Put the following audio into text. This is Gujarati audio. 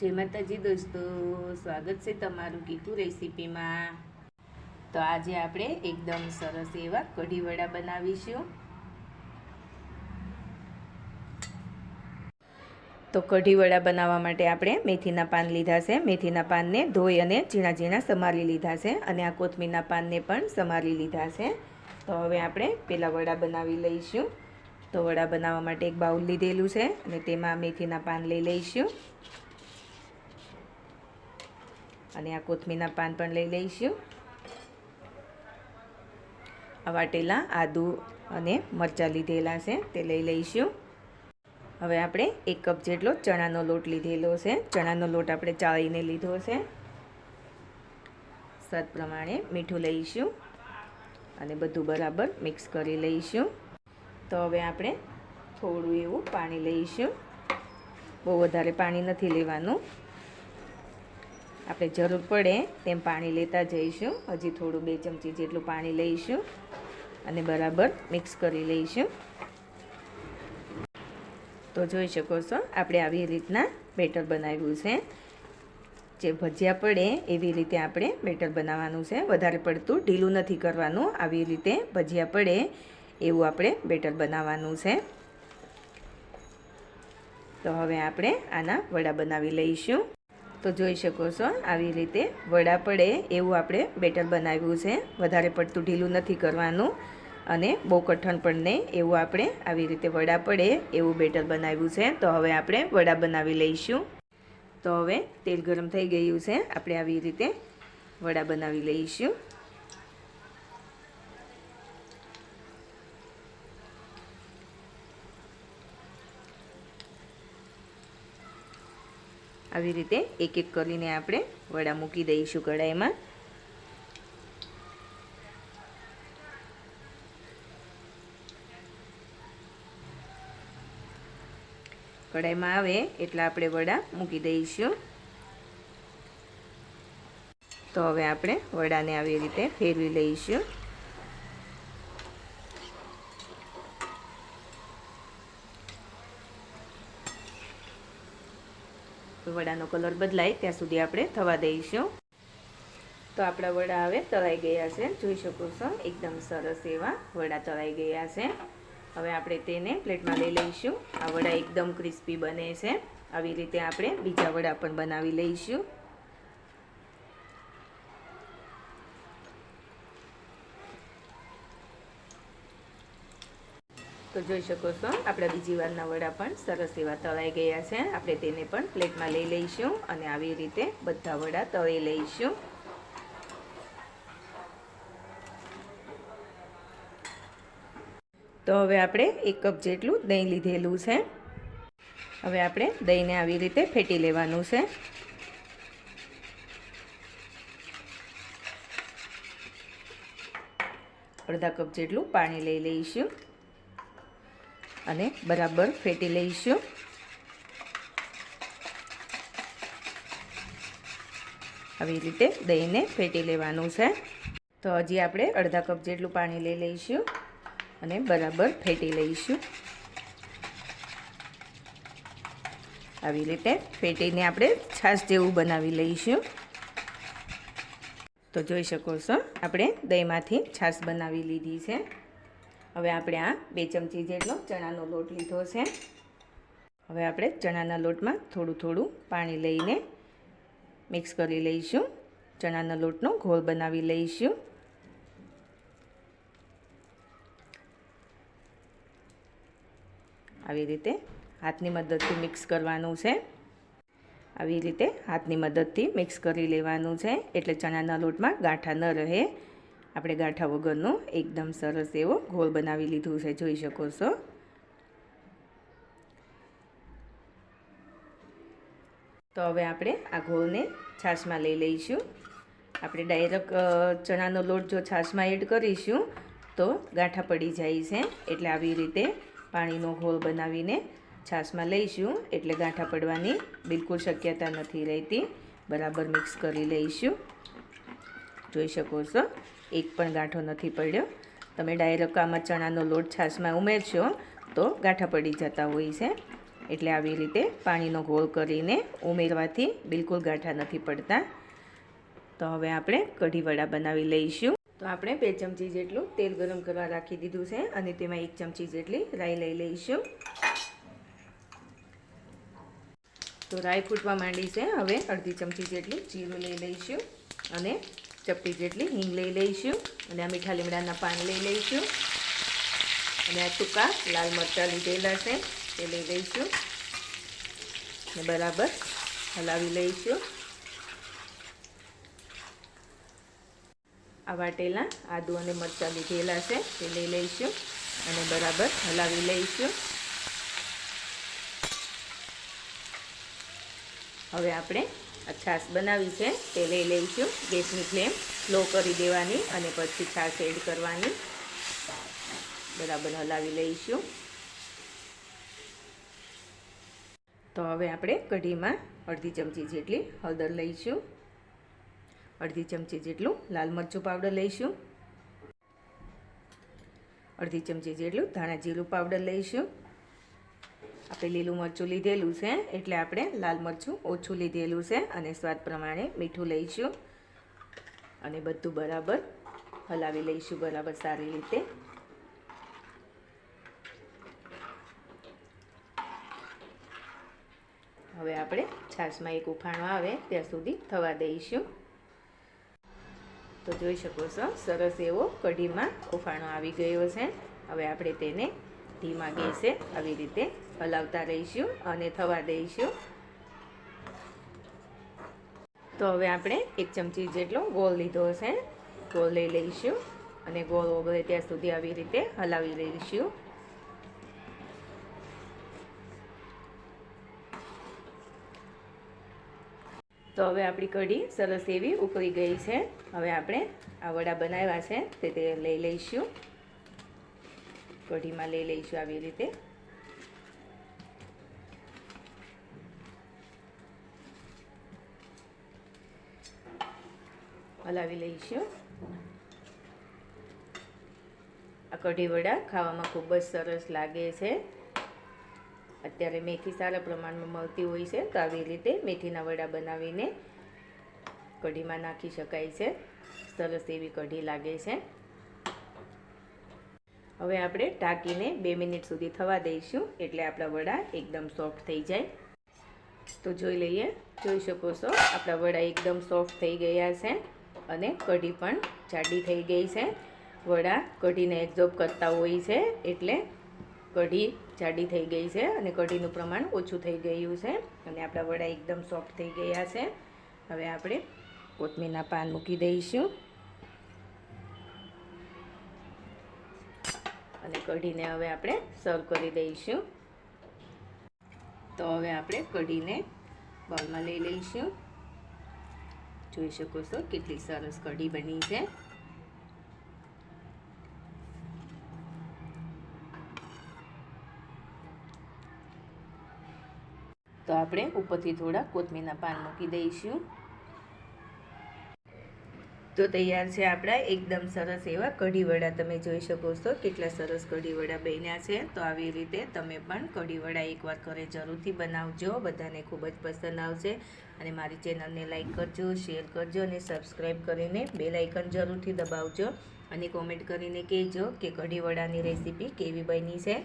જય માતાજી દોસ્તો, સ્વાગત છે તમારું કીકુ રેસીપીમાં. તો આજે આપણે એકદમ સરસ એવા કઢી વડા બનાવીશું. તો કઢી વડા બનાવવા માટે આપણે મેથીના પાન લીધા છે. મેથીના પાનને ધોઈ અને ઝીણા ઝીણા સમારી લીધા છે અને આ કોથમીરના પાનને પણ સમારી લીધા છે. તો હવે આપણે પેલા વડા બનાવી લઈશું. તો વડા બનાવવા માટે એક બાઉલ લીધેલું છે અને તેમાં મેથીના પાન લઈ લઈશું. અને આ કોથમીરના પાન પણ લઈ લઈશું. આ વાટેલા, આદુ અને મરચાં લીધેલા છે, તે લઈ લઈશું. હવે આપણે એક કપ જેટલો ચણાનો લોટ લીધેલો છે. ચણાનો લોટ આપણે ચાળીને લીધો છે. સ્વાદ પ્રમાણે મીઠું લઈશું અને બધું બરાબર મિક્સ કરી લઈશું. તો હવે આપણે થોડું એવું પાણી લઈશું. બહુ વધારે પાણી નથી લેવાનું. આપણે જરૂર પડે તેમ પાણી લેતા જઈશું. હજી થોડું બે ચમચી જેટલું પાણી લઈશું અને બરાબર મિક્સ કરી લઈશું. તો જોઈ શકો છો, આપણે આવી રીતના બેટર બનાવ્યું છે. જે ભજીયા પડે એવી રીતે આપણે બેટર બનાવવાનું છે. વધારે પડતું ઢીલું નથી કરવાનું. આવી રીતે ભજીયા પડે એવું આપણે બેટર બનાવવાનું છે. તો હવે આપણે આના વડા બનાવી લઈશું. તો જોઈ શકો છો, આવી રીતે વડા પડે એવું આપણે બેટર બનાવ્યું છે. વધારે પડતું ઢીલું નથી કરવાનું અને બહુ કઠણ પણ નહીં, એવું આપણે આવી રીતે વડા પડે એવું બેટર બનાવ્યું છે. તો હવે આપણે વડા બનાવી લઈશું. તો હવે તેલ ગરમ થઈ ગયું છે, આપણે આવી રીતે વડા બનાવી લઈશું. આવી રીતે એક એક કરીને આપણે વડા મૂકી દઈશું કઢાઈમાં. કઢાઈમાં આવે એટલા આપણે વડા મૂકી દઈશું. તો હવે આપણે વડાને આવી રીતે ફેરવી લઈશું. વડાનો કલર બદલાય, ત્યાં સુધી આપણે થવા દઈશું. તો આપણા વડા હવે તળાઈ ગયા છે. જોઈ શકો છો, એકદમ સરસ એવા વડા તળાઈ ગયા છે. હવે આપણે તેને પ્લેટમાં લઈ લઈશું. આ વડા એકદમ ક્રિસ્પી બને છે. આવી રીતે આપણે બીજા વડા પણ બનાવી લઈશું. તો જોઈ શકો છો, આપણા બીજી વારના વડા પણ સરસ એવા તળાઈ ગયા છે. આપણે તેને પણ પ્લેટમાં લઈ લઈશું અને આવી રીતે બધા વડા તળી લઈશું. તો હવે આપણે એક કપ જેટલું દહીં લીધેલું છે. હવે આપણે દહીંને આવી રીતે ફેટી લેવાનું છે. અડધા કપ જેટલું પાણી લઈ લઈશું. અને બરાબર ફેટી લઈશું. આવી રીતે દહીંને ફેટી લેવાનું છે. તો હજી આપણે અડધા કપ જેટલું પાણી લઈ લઈશું અને બરાબર ફેટી લઈશું. આવી રીતે ફેટીને આપણે છાશ જેવું બનાવી લઈશું. તો જોઈ શકો છો, આપણે દહીંમાંથી છાશ બનાવી લીધી છે. હવે આપણે આ બે ચમચી જેટલો ચણાનો લોટ લીધો છે. હવે આપણે ચણાના લોટમાં થોડું થોડું પાણી લઈને મિક્સ કરી લઈશું. ચણાના લોટનો ઘોળ બનાવી લઈશું. આવી રીતે હાથની મદદથી મિક્સ કરવાનું છે. આવી રીતે હાથની મદદથી મિક્સ કરી લેવાનું છે. એટલે ચણાના લોટમાં ગાંઠા ન રહે. આપણે ગાંઠા વગરનો એકદમ સરસ એવો ઘોળ બનાવી લીધું છે, જોઈ શકો છો. તો હવે આપણે આ ઘોળને છાશમાં લઈ લઈશું. આપણે ડાયરેક્ટ ચણાનો લોટ જો છાશમાં એડ કરીશું, તો ગાંઠા પડી જાય છે. એટલે આવી રીતે પાણીનો ઘોળ બનાવીને છાશમાં લઈશું. એટલે ગાંઠા પડવાની બિલકુલ શક્યતા નથી રહેતી. બરાબર મિક્સ કરી લઈશું. જોઈ શકો છો. એક પણ ગાંઠો નથી પડ્યો. તમે ડાયરેક્ટ આમાં ચણાનો લોટ છાશમાં ઉમેરશો, તો ગાંઠા પડી જતા હોય છે. એટલે આવી રીતે પાણીનો ગોળ કરીને ઉમેરવાથી બિલકુલ ગાંઠા નથી પડતા. તો હવે આપણે કઢી વડા બનાવી લઈશું. તો આપણે બે ચમચી જેટલું તેલ ગરમ કરવા રાખી દીધું છે અને તેમાં એક ચમચી જેટલી રાઈ લઈ લઈશું. તો રાઈ ફૂટવા માંડી છે. હવે અડધી ચમચી જેટલું જીરું લઈ લઈશું અને ચપટી જેટલી હિંગ લઈ લઈશું અને આ મીઠા લીમડાના પાન લઈ લઈશું. અને આ ટૂંકા લાલ મરચાં લીધેલા છે તે લઈ લઈશું. ને બરાબર હલાવી લઈશું. આ વાટેલા આદુ અને મરચાં લીધેલા છે તે લઈ લઈશું અને બરાબર હલાવી લઈશું. હવે આપણે છાશ બનાવી છે તે લઈ લઈશું. ગેસની ફ્લેમ સ્લો કરી દેવાની અને પછી છાશ એડ કરવાની. બરાબર હલાવી લઈશું. તો હવે આપણે કઢીમાં અડધી ચમચી જેટલી હળદર લઈશું. અડધી ચમચી જેટલું લાલ મરચું પાવડર લઈશું. અડધી ચમચી જેટલું ધાણા જીરું પાવડર લઈશું. આપણે લીલું મરચું લીધેલું છે, એટલે આપણે લાલ મરચું ઓછું લીધેલું છે અને સ્વાદ પ્રમાણે મીઠું લઈશું. અને બધું બરાબર હલાવી લઈશું બરાબર સારી રીતે. હવે આપણે છાશમાં એક ઉફાણો આવે ત્યાં સુધી થવા દઈશું. તો જોઈ શકો છો, સરસ એવો કઢીમાં ઉફાણો આવી ગયો છે. હવે આપણે તેને ધીમા ગેસે આવી રીતે હલાવતા રહીશું અને થવા દઈશું. તો હવે આપણે એક ચમચી જેટલો ગોળ લીધો છે ગોળ લઈ લઈશું અને ગોળ ઓગળે ત્યાં સુધી આવી રીતે હલાવી લઈશું. તો હવે આપણી કઢી સરસ એવી ઉકળી ગઈ છે. હવે આપણે આ વડા બનાવ્યા છે તે લઈ લઈશું. કઢીમાં લઈ લઈશું આવી રીતે. હલાવી લઈશું આ કઢી વડા ખાવામાં ખૂબ જ સરસ લાગે છે. અત્યારે મેથી સારા પ્રમાણમાં મળતી હોય છે, તો આવી રીતે મેથીના વડા બનાવીને કઢીમાં નાખી શકાય છે. સરસ એવી કઢી લાગે છે. હવે આપણે ઢાંકીને બે મિનિટ સુધી થવા દઈશું, એટલે આપણા વડા એકદમ સોફ્ટ થઈ જાય. તો જોઈ લઈએ, જોઈ શકો છો, આપણા વડા એકદમ સોફ્ટ થઈ ગયા છે. અને કઢી પણ જાડી થઈ ગઈ છે. વડા કઢીને એબ્ઝોર્બ કરતા હોય છે એટલે કઢી જાડી થઈ ગઈ છે અને કઢીનું પ્રમાણ ઓછું થઈ ગયું છે અને આપણા વડા એકદમ સોફ્ટ થઈ ગયા છે. હવે આપણે કોથમીરના પાન મૂકી દઈશું. અને કઢીને હવે આપણે સર્વ કરી દઈશું. તો હવે આપણે કઢીને બોલમાં લઈ લઈશું. જોઈ શકો છો કેટલી સરસ કઢી બની છે. તો આપણે ઉપરથી થોડા કોથમીરના પાન મૂકી દઈશું. તો તૈયાર છે આપણા એકદમ સરસ એવા કઢીવડા. તમે જોઈ શકો છો કેટલા સરસ કઢીવડા બન્યા છે. તો આવી રીતે તમે પણ કઢીવડા એકવાર ઘરે જરૂરથી બનાવજો. બધાને ખૂબ જ પસંદ આવશે. અને મારી ચેનલને લાઈક કરજો, શેર કરજો અને સબસ્ક્રાઈબ કરીને બે આઇકન જરૂરથી દબાવજો. અને કોમેન્ટ કરીને કહેજો કે કઢીવડાની રેસીપી કેવી બની છે.